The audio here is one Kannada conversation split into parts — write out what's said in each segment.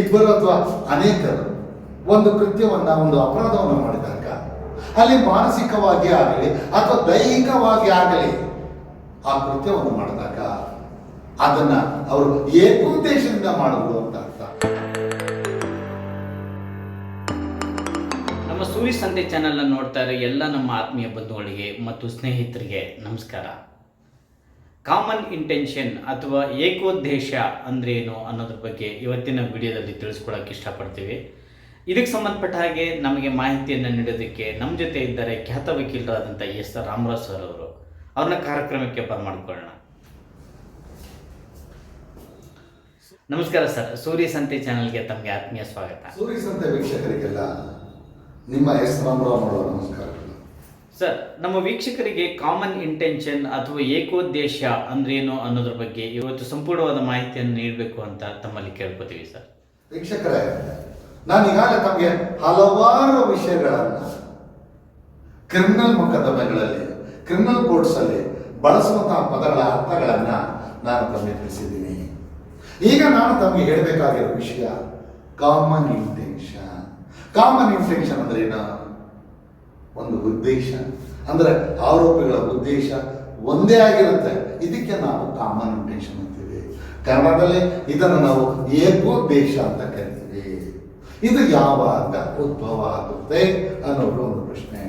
ಇಬ್ಬರು ಅಥವಾ ಅನೇಕರು. ಒಂದು ಕೃತ್ಯವನ್ನ, ಒಂದು ಅಪರಾಧವನ್ನು ಮಾಡಿದಾಗ, ಅಲ್ಲಿ ಮಾನಸಿಕವಾಗಿ ಆಗಲಿ ಅಥವಾ ದೈಹಿಕವಾಗಿ ಆಗಲಿ, ಆ ಕೃತ್ಯವನ್ನು ಮಾಡಿದಾಗ, ಅದನ್ನ ಅವರು ಏಕೋದ್ದೇಶದಿಂದ ಮಾಡುವುದು ಅಂತ ಅರ್ಥ. ನಮ್ಮ ಸೂರ್ಯ ಸಂತೆ ಚಾನೆಲ್ ನೋಡ್ತಾ ಇರೋ ಎಲ್ಲ ನಮ್ಮ ಆತ್ಮೀಯ ಬಂಧುಗಳಿಗೆ ಮತ್ತು ಸ್ನೇಹಿತರಿಗೆ ನಮಸ್ಕಾರ. ಕಾಮನ್ ಇಂಟೆನ್ಷನ್ ಅಥವಾ ಏಕೋದ್ದೇಶ ಅಂದ್ರೆ ಏನು ಅನ್ನೋದ್ರ ಬಗ್ಗೆ ಇವತ್ತಿನ ವಿಡಿಯೋದಲ್ಲಿ ತಿಳಿಸ್ಕೊಳಕ್ಕೆ ಇಷ್ಟಪಡ್ತೀವಿ. ಇದಕ್ಕೆ ಸಂಬಂಧಪಟ್ಟ ಹಾಗೆ ನಮಗೆ ಮಾಹಿತಿಯನ್ನು ನೀಡೋದಕ್ಕೆ ನಮ್ಮ ಜೊತೆ ಇದ್ದಾರೆ ಖ್ಯಾತ ವಕೀಲರಾದಂಥ ಎಸ್ ರಾಮರಾಜ್ ಸರ್ ಅವರು. ಅವ್ರನ್ನ ಕಾರ್ಯಕ್ರಮಕ್ಕೆ ಬರಮಾಡ್ಕೊಳ್ಳೋಣ ನಮಸ್ಕಾರ ಸರ್, ಸೂರ್ಯ ಸಂತೆ ಚಾನೆಲ್ಗೆ ತಮಗೆ ಆತ್ಮೀಯ ಸ್ವಾಗತ. ಸೂರ್ಯ ಸಂತೆ ವೀಕ್ಷಕರಿಗೆಲ್ಲ ನಿಮ್ಮ ಎಸ್ ರಾಮರಾವ್ ನಮಸ್ಕಾರ. ಸರ್, ನಮ್ಮ ವೀಕ್ಷಕರಿಗೆ ಕಾಮನ್ ಇಂಟೆನ್ಷನ್ ಅಥವಾ ಏಕೋದ್ದೇಶ ಅಂದ್ರೇನು ಅನ್ನೋದ್ರ ಬಗ್ಗೆ ಇವತ್ತು ಸಂಪೂರ್ಣವಾದ ಮಾಹಿತಿಯನ್ನು ನೀಡಬೇಕು ಅಂತ ತಮ್ಮಲ್ಲಿ ಕೇಳ್ಕೊತೀವಿ ಸರ್. ವೀಕ್ಷಕರೇ, ನಾನು ಈಗಾಗಲೇ ತಮಗೆ ಹಲವಾರು ವಿಷಯಗಳನ್ನು ಕ್ರಿಮಿನಲ್ ಮೊಕದ್ದಮೆಗಳಲ್ಲಿ ಕ್ರಿಮಿನಲ್ ಕೋರ್ಟ್ಸ್ ಅಲ್ಲಿ ಬಳಸುವಂತಹ ಪದಗಳ ಅರ್ಥಗಳನ್ನು ನಾನು ತಮಗೆ ತಿಳಿಸಿದ್ದೀನಿ. ಈಗ ನಾನು ತಮಗೆ ಹೇಳಬೇಕಾಗಿರೋ ವಿಷಯ ಕಾಮನ್ ಇಂಟೆನ್ಷನ್ ಕಾಮನ್ ಇಂಟೆನ್ಷನ್ ಅಂದ್ರೆ ಏನು? ಒಂದು ಉದ್ದೇಶ. ಅಂದರೆ ಆರೋಪಿಗಳ ಉದ್ದೇಶ ಒಂದೇ ಆಗಿರುತ್ತೆ. ಇದಕ್ಕೆ ನಾವು ಕಾಮನ್ ಇಂಟೆನ್ಷನ್ ಅಂತೀವಿ. ಕನ್ನಡದಲ್ಲಿ ಇದನ್ನು ನಾವು ಏಕೋದ್ದೇಶ ಅಂತ ಕರಿತೀವಿ. ಇದು ಯಾವಾಗ ಉದ್ಭವ ಆಗುತ್ತೆ ಅನ್ನೋದು ಒಂದು ಪ್ರಶ್ನೆ.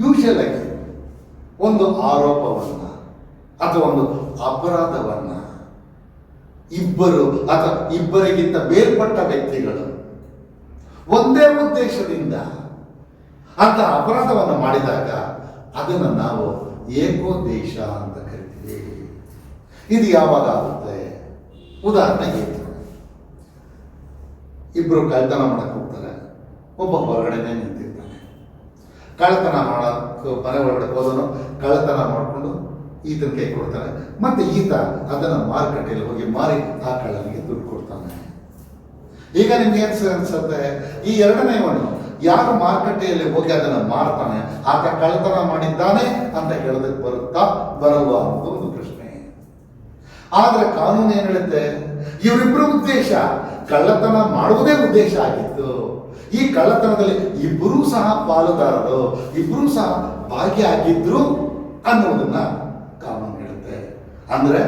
ಯೂಶಲ್ ಆಗಿ ಒಂದು ಆರೋಪವನ್ನ ಅಥವಾ ಒಂದು ಅಪರಾಧವನ್ನ ಇಬ್ಬರು ಅಥವಾ ಇಬ್ಬರಿಗಿಂತ ಬೇರ್ಪಟ್ಟ ವ್ಯಕ್ತಿಗಳು ಒಂದೇ ಉದ್ದೇಶದಿಂದ ಅಂತ ಅಪರಾಧವನ್ನು ಮಾಡಿದಾಗ ಅದನ್ನು ನಾವು ಏಕೋದ್ದೇಶ ಅಂತ ಕರಿತೀವಿ. ಇದು ಯಾವಾಗ ಆಗುತ್ತೆ? ಉದಾಹರಣೆಗೆ ಇಬ್ಬರು ಕಳ್ತನ ಮಾಡಕ್ಕೆ ಹೋಗ್ತಾರೆ. ಒಬ್ಬ ಹೊರಗಡೆನೆ ನಿಂತಿರ್ತಾನೆ. ಕಳ್ತನ ಮಾಡಕ್ಕೆ ಮನೆ ಒಳಗಡೆ ಹೋದನು ಕಳ್ತನ ಮಾಡಿಕೊಂಡು ಈತನ ಕೈ ಕೊಡ್ತಾನೆ. ಮತ್ತೆ ಈತ ಅದನ್ನು ಮಾರುಕಟ್ಟೆಯಲ್ಲಿ ಹೋಗಿ ಮಾರಿ ಆ ಕಳ್ಳನಿಗೆ ದುಡ್ಡು ಕೊಡ್ತಾನೆ. ಈಗ ನಿಮ್ಗೆ ಏನ್ ಅನ್ಸುತ್ತೆ? ಈ ಎರಡನೇವನು ಯಾರು ಮಾರುಕಟ್ಟೆಯಲ್ಲಿ ಹೋಗಿ ಅದನ್ನು ಮಾರ್ತಾನೆ, ಆತ ಕಳ್ಳತನ ಮಾಡಿದ್ದಾನೆ ಅಂತ ಹೇಳೋದಕ್ಕೆ ಬರುತ್ತಾ ಬರುವ ಒಂದು ಪ್ರಶ್ನೆ. ಆದ್ರೆ ಕಾನೂನು ಏನ್ ಹೇಳುತ್ತೆ? ಇವರಿಬ್ಬರ ಉದ್ದೇಶ, ಕಳ್ಳತನ ಮಾಡುವುದೇ ಉದ್ದೇಶ ಆಗಿತ್ತು. ಈ ಕಳ್ಳತನದಲ್ಲಿ ಇಬ್ಬರೂ ಸಹ ಪಾಲುದಾರರು ಇಬ್ಬರೂ ಸಹ ಭಾಗಿಯಾಗಿದ್ರು ಅನ್ನೋದನ್ನ ಕಾನೂನು ಹೇಳುತ್ತೆ. ಅಂದ್ರೆ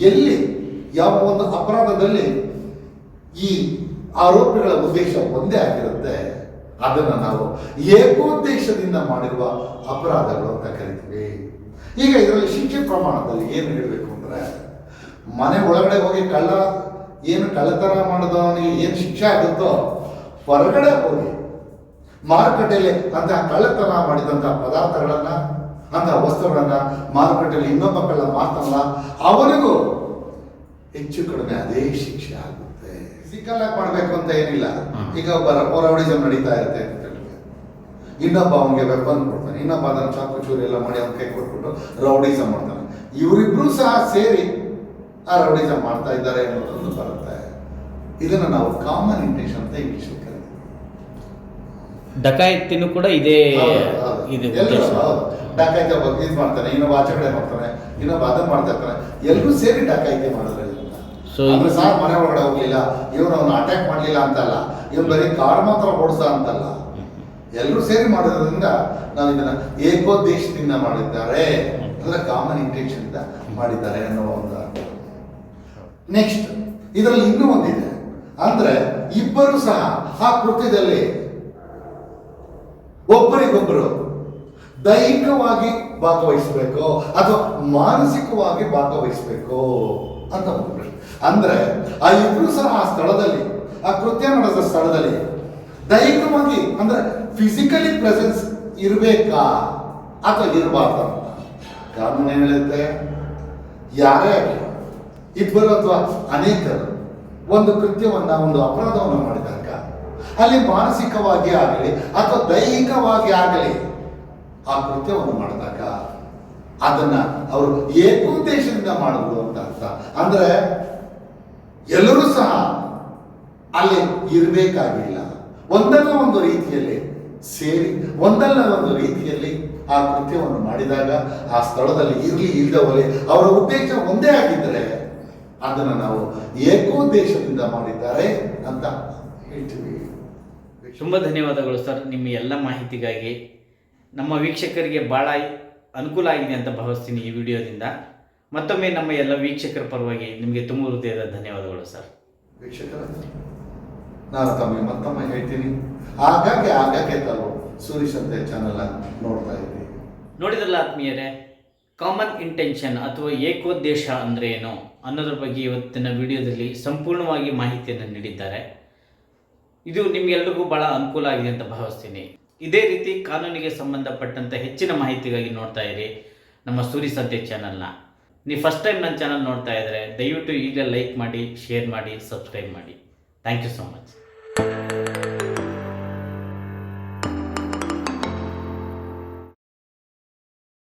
ಎಲ್ಲಿ, ಯಾವ ಒಂದು ಅಪರಾಧದಲ್ಲಿ ಈ ಆರೋಪಿಗಳ ಉದ್ದೇಶ ಒಂದೇ ಆಗಿರುತ್ತೆ? ಅದನ್ನ ನಾವು ಏಕೋದ್ದೇಶದಿಂದ ಮಾಡಿರುವ ಅಪರಾಧಗಳು ಅಂತ ಕರಿತೀವಿ. ಈಗ ಇದರಲ್ಲಿ ಶಿಕ್ಷೆ ಪ್ರಮಾಣದಲ್ಲಿ ಏನು ಹೇಳಬೇಕು ಅಂದರೆ, ಮನೆ ಒಳಗಡೆ ಹೋಗಿ ಕಳ್ಳ, ಏನು ಕಳ್ಳತನ ಮಾಡಿದವನಿಗೆ ಏನು ಶಿಕ್ಷೆ ಆಗುತ್ತೋ, ಹೊರಗಡೆ ಹೋಗಿ ಮಾರುಕಟ್ಟೆಯಲ್ಲಿ ಅಂತಹ ಕಳ್ಳತನ ಮಾಡಿದಂತಹ ಪದಾರ್ಥಗಳನ್ನು ಅಂತಹ ವಸ್ತುಗಳನ್ನು, ಮಾರುಕಟ್ಟೆಯಲ್ಲಿ ಇನ್ನೊಬ್ಬ ಕಳ್ಳ ಮಾರ್ತಲ್ಲ ಅವನಿಗೂ ಹೆಚ್ಚು ಕಡಿಮೆ ಅದೇ ಶಿಕ್ಷೆ ಆಗುತ್ತೆ ಫಿಸಿಕಲ್ ಆಗಿ ಮಾಡಬೇಕು ಅಂತ ಏನಿಲ್ಲ. ಈಗ ಒಬ್ಬ ರೌಡಿಸಮ್ ನಡೀತಾ ಇರುತ್ತೆ ಅಂತ. ಇನ್ನೊಬ್ಬ ಅವನಿಗೆ ವೆಪನ್ ಕೊಡ್ತಾನೆ. ಇನ್ನೊಬ್ಬ ಅದನ್ನು ಚಾಕು ಚೂರಿ ಎಲ್ಲ ಮಾಡಿ ಅವ್ನ ಕೈ ಕೊಟ್ಬಿಟ್ಟು ರೌಡಿಸಮ್ ಮಾಡ್ತಾನೆ. ಇವರಿಬ್ರು ಸಹ ಸೇರಿ ಆ ರೌಡಿಸಮ್ ಮಾಡ್ತಾ ಇದ್ದಾರೆ ಅನ್ನೋದೊಂದು ಬರುತ್ತೆ. ಇದನ್ನ ನಾವು ಕಾಮನ್ ಇಂಟೆನ್ಷನ್ ಅಂತ ಇಂಗ್ಲಿಷ್ ಡಕಾಯಿತಿನೂ ಕೂಡ ಇದೇ. ಇದು. ಡಕಾಯಿತಿ ಒಬ್ಬ ಇದು ಮಾಡ್ತಾನೆ ಇನ್ನೊಬ್ಬ ಆಚೆ ಕಡೆ ಮಾಡ್ತಾನೆ ಇನ್ನೊಬ್ಬ ಅದನ್ನ ಮಾಡ್ತಾ ಇರ್ತಾರೆ ಎಲ್ಲರೂ ಸೇರಿ ಡಕಾಯಿತಿ ಮಾಡಿದ್ರೆ So, ಅಂದ್ರೆ ಸಹ ಮನೆ ಒಳಗಡೆ ಹೋಗ್ಲಿಲ್ಲ ಇವ್ರು ಅವನು ಅಟ್ಯಾಕ್ ಮಾಡ್ಲಿಲ್ಲ ಅಂತಲ್ಲ ಇವ್ರು ಬರೀ ಕಾರ್ ಮಾತ್ರ ಓಡಿಸ ಅಂತಲ್ಲ. ಎಲ್ಲರೂ ಸೇರಿ ಮಾಡೋದ್ರಿಂದ ನಾವು ಇದನ್ನ ಏಕೋದ್ದೇಶದಿಂದ ಮಾಡಿದ್ದಾರೆ ಅಂದ್ರೆ ಕಾಮನ್ ಇಂಟೆನ್ಷನ್ ಇಂದ ಮಾಡಿದ್ದಾರೆ ಅನ್ನೋ ಒಂದು ನೆಕ್ಸ್ಟ್ ಇದರಲ್ಲಿ ಇನ್ನೂ ಒಂದಿದೆ. ಅಂದ್ರೆ ಇಬ್ಬರು ಸಹ ಆ ಕೃತ್ಯದಲ್ಲಿ ಒಬ್ಬರಿಗೊಬ್ಬರು ದೈಹಿಕವಾಗಿ ಭಾಗವಹಿಸಬೇಕು ಅಥವಾ ಮಾನಸಿಕವಾಗಿ ಭಾಗವಹಿಸಬೇಕು. ಅಂತ ಅಂದ್ರೆ ಆ ಇಬ್ರು ಸಹ ಆ ಸ್ಥಳದಲ್ಲಿ, ಆ ಕೃತ್ಯ ನಡೆದ ಸ್ಥಳದಲ್ಲಿ ದೈಹಿಕವಾಗಿ ಅಂದ್ರೆ ಫಿಸಿಕಲಿ ಪ್ರೆಸೆನ್ಸ್ ಇರಬೇಕಾ? ಅಥವಾ ಇರಬಾರ್ದ? ಕಾನೂನು ಏನ್ ಹೇಳುತ್ತೆ. ಯಾರೇ ಇಬ್ಬರು ಅಥವಾ ಅನೇಕರು ಒಂದು ಕೃತ್ಯವನ್ನ, ಒಂದು ಅಪರಾಧವನ್ನು ಮಾಡಿದಾಗ, ಅಲ್ಲಿ ಮಾನಸಿಕವಾಗಿ ಆಗಲಿ ಅಥವಾ ದೈಹಿಕವಾಗಿ ಆಗಲಿ ಆ ಕೃತ್ಯವನ್ನು ಮಾಡಿದಾಗ ಅದನ್ನ ಅವರು ಏಕೋದ್ದೇಶದಿಂದ ಮಾಡಿದ್ರು ಅಂತ ಅರ್ಥ. ಅಂದ್ರೆ ಎಲ್ಲರೂ ಸಹ ಅಲ್ಲಿ ಇರಬೇಕಾಗಿಲ್ಲ. ಒಂದಲ್ಲ ಒಂದು ರೀತಿಯಲ್ಲಿ ಸೇರಿ, ಒಂದಲ್ಲ ಒಂದು ರೀತಿಯಲ್ಲಿ ಆ ಕೃತ್ಯವನ್ನು ಮಾಡಿದಾಗ, ಆ ಸ್ಥಳದಲ್ಲಿ ಇರಲಿ ಇಲ್ಲದವಲ್ಲಿ ಅವರ ಉದ್ದೇಶ ಒಂದೇ ಆಗಿದ್ದರೆ ಅದನ್ನು ನಾವು ಏಕೋದ್ದೇಶದಿಂದ ಮಾಡಿದ್ದಾರೆ ಅಂತ ಹೇಳ್ತೀವಿ. ತುಂಬ ಧನ್ಯವಾದಗಳು ಸರ್ ನಿಮ್ಮ ಎಲ್ಲ ಮಾಹಿತಿಗಾಗಿ. ನಮ್ಮ ವೀಕ್ಷಕರಿಗೆ ಭಾಳ ಅನುಕೂಲ ಆಗಿದೆ ಅಂತ ಭಾವಿಸ್ತೀನಿ ಈ ವಿಡಿಯೋದಿಂದ. ಮತ್ತೊಮ್ಮೆ ನಮ್ಮ ಎಲ್ಲ ವೀಕ್ಷಕರ ಪರವಾಗಿ ನಿಮಗೆ ತುಂಬ ಹೃದಯದ ಧನ್ಯವಾದಗಳು ಸರ್. ವೀಕ್ಷಕರ ನಾನು ತಮ್ಮೆ ಮತ್ತೊಮ್ಮೆ ಹೇಳ್ತೀನಿ. ಆಗಾಗ್ಗೆ ಆಗಾಗ್ಗೆ ತಾವು ಸೂರಿ ಸಂತೆ ಚಾನಲ್ ನೋಡ್ತಾ ಇದ್ದೀವಿ ನೋಡಿದ್ರಲ್ಲ ಆತ್ಮೀಯರೇ ಕಾಮನ್ ಇಂಟೆನ್ಷನ್ ಅಥವಾ ಏಕೋದ್ದೇಶ ಅಂದರೆ ಏನು ಅನ್ನೋದ್ರ ಬಗ್ಗೆ ಇವತ್ತಿನ ವಿಡಿಯೋದಲ್ಲಿ ಸಂಪೂರ್ಣವಾಗಿ ಮಾಹಿತಿಯನ್ನು ನೀಡಿದ್ದಾರೆ. ಇದು ನಿಮ್ಗೆಲ್ರಿಗೂ ಭಾಳ ಅನುಕೂಲ ಆಗಿದೆ ಅಂತ ಭಾವಿಸ್ತೀನಿ. ಇದೇ ರೀತಿ ಕಾನೂನಿಗೆ ಸಂಬಂಧಪಟ್ಟಂಥ ಹೆಚ್ಚಿನ ಮಾಹಿತಿಗಾಗಿ ನೋಡ್ತಾ ಇರಿ ನಮ್ಮ ಸೂರಿ ಸಂತೆ ಚಾನಲ್ನ ನೀವು ಫಸ್ಟ್ ಟೈಮ್ ನನ್ನ ಚಾನಲ್ ನೋಡ್ತಾ ಇದ್ದರೆ ದಯವಿಟ್ಟು ಈಗಲೇ ಲೈಕ್ ಮಾಡಿ ಶೇರ್ ಮಾಡಿ ಸಬ್ಸ್ಕ್ರೈಬ್ ಮಾಡಿ. Thank you so much